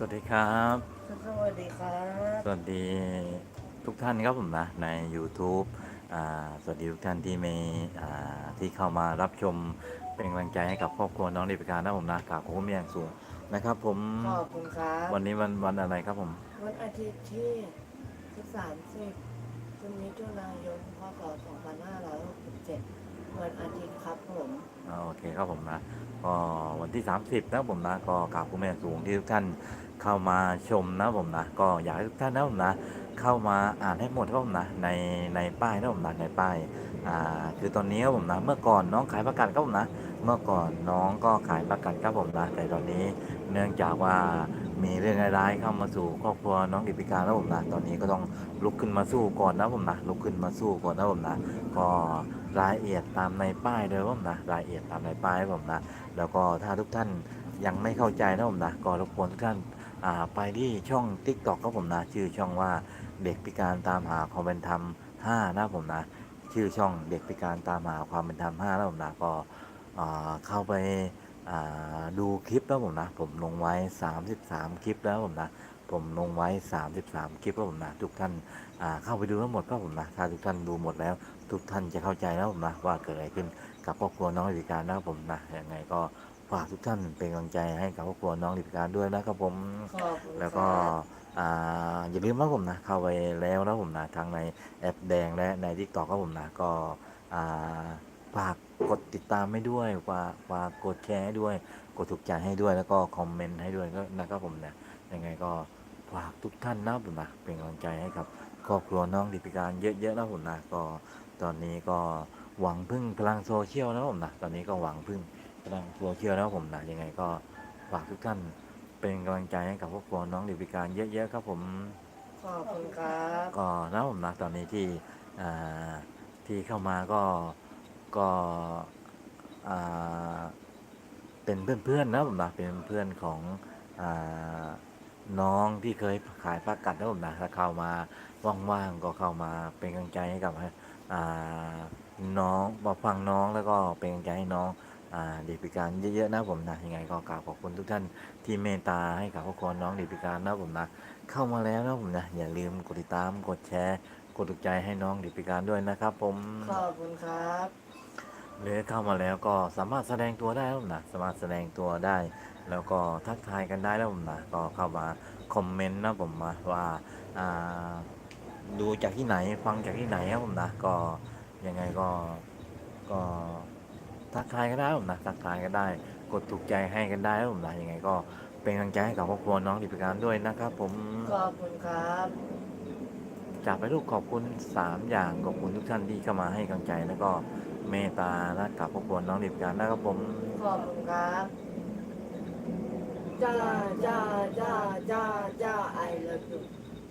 สวัสดีครับ สวัสดีครับ สวัสดีทุกท่านครับผมนะใน YouTube อ่าสวัสดีทุกท่านที่มีอ่าที่เข้ามารับชมเป็นกำลังใจให้กับครอบครัวน้องเด็กพิการนะผมนะกราบขอบคุณเป็นอย่างสูงนะครับ ผมขอบคุณครับวันนี้วันวันอะไรครับผม วันอาทิตย์ที่30คุณมิถุนายนพศ2567วันอาทิตย์ครับผมอ่าโอเคครับผมนะก็วันที่ 30นะผมนะก็กราบคุณเป็นอย่างสูงที่ทุกท่าน เข้ามาชมนะผมนะ ก็อยากให้ทุกท่านนะผมนะ เข้ามาอ่านให้หมดครับผมนะในในป้ายนะผมนะในป้ายอ่าคือตอนนี้ครับผมนะเมื่อก่อนน้องขายประกันครับผมนะ เมื่อก่อนน้องก็ขายประกันครับผมนะแต่ตอนนี้เนื่องจากว่ามีเรื่องร้ายๆเข้ามาสู่ครอบครัวน้องดิพิการแล้วผมนะตอนนี้ก็ต้องลุกขึ้นมาสู้ก่อนนะผมนะลุกขึ้นมาสู้ก่อนนะผมนะก็รายละเอียดตามในป้ายเลยครับผมนะรายละเอียดตามในป้ายครับผมนะ แล้วก็ถ้าทุกท่านยังไม่เข้าใจนะผมนะก็รบกวนทุกท่าน ไปที่ช่อง t ิ k t o k ครับผมนะ ชื่อช่องว่าเด็กพิการตามหาความเป็นธรรม5นะผมนะ ชื่อช่องเด็กพิการตามหาความเป็นธรรม5แล้วผมนะก็เข้าไปดูคลิปแล้วผมนะ ผมลงไว้ 33 คลิปแล้วผมนะ ผมลงไว้ 33 คลิปแล้วผมนะ ทุกท่านเข้าไปดูทั้งหมดก็ผมนะ ถ้าทุกท่านดูหมดแล้ว ทุกท่านจะเข้าใจแล้วผมนะว่าเกิดอะไรขึ้นกับครอบครัวน้องดิพิการนะผมนะยังไงก็ ฝากทุกท่านเป็นกำลังใจให้กับครอบครัวน้องดิพิการด้วยนะครับผมขอบคุณแล้วก็ครับอ่าอย่าลืมนะผมนะเข้าไปแล้วนะผมนะทั้งในแอปแดงและในทิกตอกก็ผมนะก็อ่าฝากกดติดตามให้ด้วยฝากฝากกดแชร์ให้ด้วย กดถูกใจให้ด้วยแล้วก็คอมเมนต์ให้ด้วยก็นะครับผมเนี่ยยังไงก็ฝากทุกท่านนะผมนะเป็นกำลังใจให้กับครอบครัวน้องดิพิการเยอะๆนะผมนะก็ตอนนี้ก็หวังพึ่งพลังโซเชียลนะผมนะตอนนี้ก็หวังพึ่ง พลังโซเชียลนะผมนะยังไงก็ฝากทุกท่านเป็นกำลังใจให้กับครอบครัวน้องเด็กพิการเยอะๆครับผมขอบคุณครับก็นะผมนะตอนนี้ที่อ่าที่เข้ามาก็ก็อ่าเป็นเพื่อนๆนะผมนะเป็นเพื่อนของอ่าน้องที่เคยขายประกัดนะผมนะถ้าเข้ามาว่างๆก็เข้ามาเป็นกำลังใจให้กับอ่าน้องมาฟังน้องแล้วก็เป็นกำลังใจให้น้องอ่า เด็กพิการเยอะๆนะผมนะยังไงก็กราบขอบคุณทุกท่านที่เมตตาให้กับครอบครัวน้องเด็กพิการนะผมนะเข้ามาแล้วนะผมนะอย่าลืมกดติดตามกดแชร์ กดถูกใจให้น้องเด็กพิการด้วยนะครับ ผมขอบคุณครับหรือเข้ามาแล้วก็สามารถแสดงตัวได้นะผมนะสามารถแสดงตัวได้ แล้วก็ทักทายกันได้นะผมนะก็เข้ามาคอมเมนต์นะผมมาว่าอ่าดูจากที่ไหนฟังจากที่ไหนครับผมนะก็ยังไงก็ก็ ทักทายกันได้นะผมนะทักทายกันได้ กดถูกใจให้กันได้นะผมนะยังไงก็เป็นกำลังใจให้กับครอบครัวน้องเด็กพิการด้วยนะครับ ผมขอบคุณครับจากไปลูกขอบคุณสามอย่างขอบคุณทุกท่านที่เข้ามาให้กำลังใจแล้วก็เมตตาและกับครอบครัวน้องดิบการนะครับผมขอบคุณครับจ้าจ้าจ้าจ้าจ้า I love you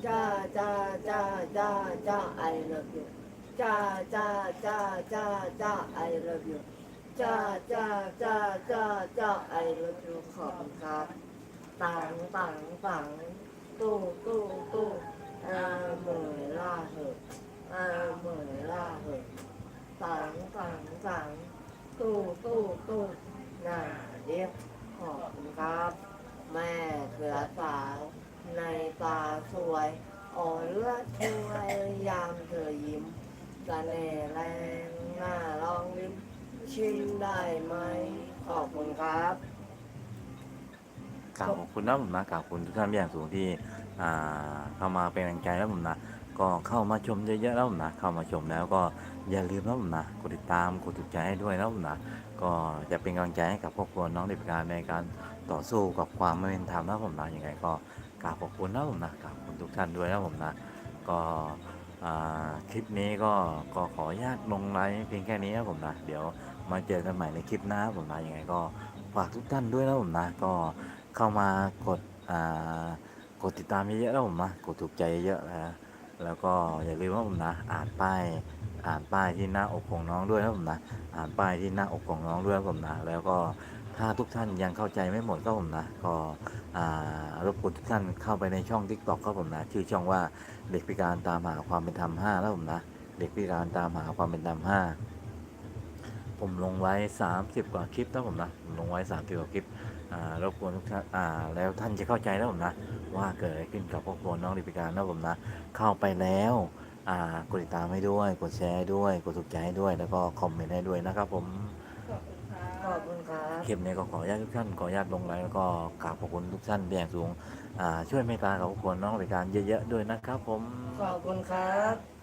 จ้าจ้าจ้าจ้าจ้า I love you จ้าจ้าจ้าจ้าจ้า I love you จ้าจ้าจ้าจ้าจ้า I love you ขอบคุณครับตังตังตังตู้ตู้ตู้อาเหมยล่าเหอะอาเหมยล่าเหอะตังตังตังตู้ตู้ตู้หน้าเดียบขอบคุณครับ แม่เขือสาวในตาสวยอ่อนเลือดช่วยยามเธอยิ้มเสน่ห์แรงหน้าลองลิ้ม ชิมได้ไหม ขอบคุณครับกราบขอบคุณนะผมนะกราบขอบคุณทุกท่านอย่างสูงที่ อ่า เข้ามาเป็นกำลังใจแล้วผมนะ ก็เข้ามาชมเยอะๆแล้วผมนะ เข้ามาชมแล้วก็อย่าลืมนะผมนะ กดติดตาม กดถูกใจให้ด้วยนะผมนะ ก็จะเป็นกำลังใจให้กับครอบครัวน้องเด็กพิการในการต่อสู้กับความไม่เป็นธรรมนะผมนะยังไงก็กราบขอบคุณนะผมนะกราบขอบคุณทุกท่านด้วยนะผมนะ ก็อ่าคลิปนี้ก็ก็ขออนุญาตลงไลฟ์เพียงแค่นี้นะผมนะ เดี๋ยว มาเจอกันใหม่ในคลิปหน้าผมนะยังไงก็ฝากทุกท่านด้วยนะผมนะ ก็เข้ามากดอ่ากดติดตามเยอะๆแล้วผมนะกดถูกใจเยอะนะแล้วก็อย่าลืมว่าผมนะ อ่านป้ายอ่านป้ายที่หน้าอกของน้องด้วยนะผมนะอ่านป้ายที่หน้าอกของน้องด้วยนะผมนะแล้วก็ถ้าทุกท่านยังเข้าใจไม่หมดก็ผมนะ ก็อ่ารบกวนทุกท่านเข้าไปในช่อง t ิ k t o k ก็ผมนะ ชื่อช่องว่าเด็กพิการตามหาความเป็นธรรม5แล้วผมนะ เด็กพิการตามหาความเป็นธรรม5 ผมลงไว้ 30 กว่าคลิปนะผมนะผมลงไว้ 30 กว่าคลิปอ่ารบกวนทุกท่านอ่าแล้วท่านจะเข้าใจนะผมนะ ว่าเกิดอะไรขึ้นกับครอบครัวน้องลิปิการนะผมนะ เข้าไปแล้วอ่ากดติดตามให้ด้วย กดแชร์ให้ด้วย กดถูกใจให้ด้วย แล้วก็คอมเมนต์ให้ด้วยนะครับผมขอบคุณครับคลิปนี้ก็ขออนุญาตทุกท่านขออนุญาตลงไลน์แล้วก็กราบขอบคุณทุกท่านเป็นอย่างสูงอ่าช่วยเมตตากับครอบครัวน้องลิปิการเยอะๆด้วยนะครับผมขอบคุณครับ